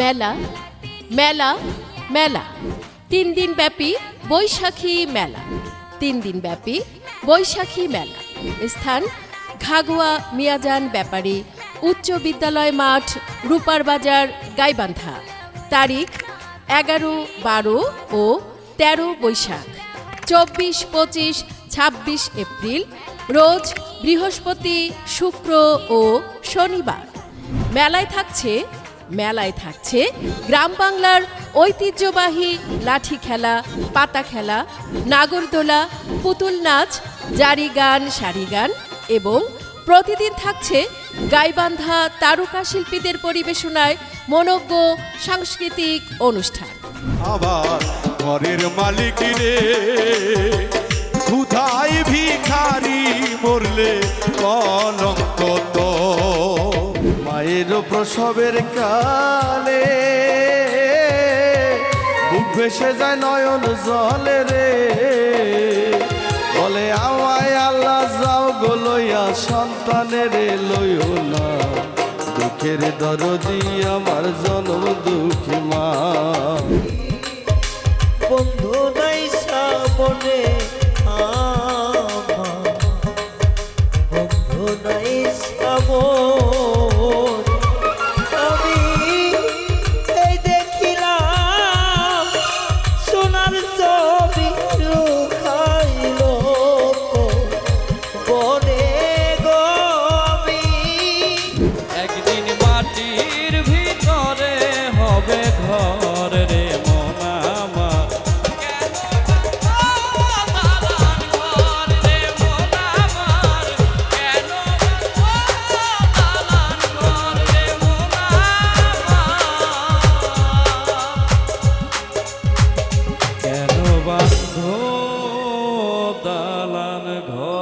মেলা মেলা মেলা। তিন দিন ব্যাপী বৈশাখী মেলা। তিন দিন ব্যাপী বৈশাখী মেলা। স্থান ঘাগুয়া মিয়াজান ব্যাপারী উচ্চ বিদ্যালয় মাঠ রূপার বাজার গাইবান্ধা। তারিখ এগারো, বারো ও তেরো বৈশাখ। চব্বিশ, পঁচিশ, ছাব্বিশ এপ্রিল, রোজ বৃহস্পতি, শুক্র ও শনিবার। মেলায় থাকছে মেলায় থাকছে গ্রাম বাংলার ঐতিহ্যবাহী লাঠি খেলা, পাতা খেলা, নাগরদোলা, পুতুল নাচ, জারি গান, সারি গান এবং প্রতিদিন থাকছে গাইবান্ধা তারকা শিল্পীদের পরিবেশনায় মনজ্ঞ সাংস্কৃতিক অনুষ্ঠান। আবার ঘরের মালিক রে ক্ষুধাই ভিখারি মরলে কলঙ্ক মায়ের প্রসবের কালে বুক ভেসে যায় নয়ন জলে রে। বলে, আমায় আল্লাহ যাও গো সন্তানের লইও না। দুঃখের দরদি আমার জন্ম দুঃখী মা। বন্ধু নাই সামনে বান্ধ দালান ঘর।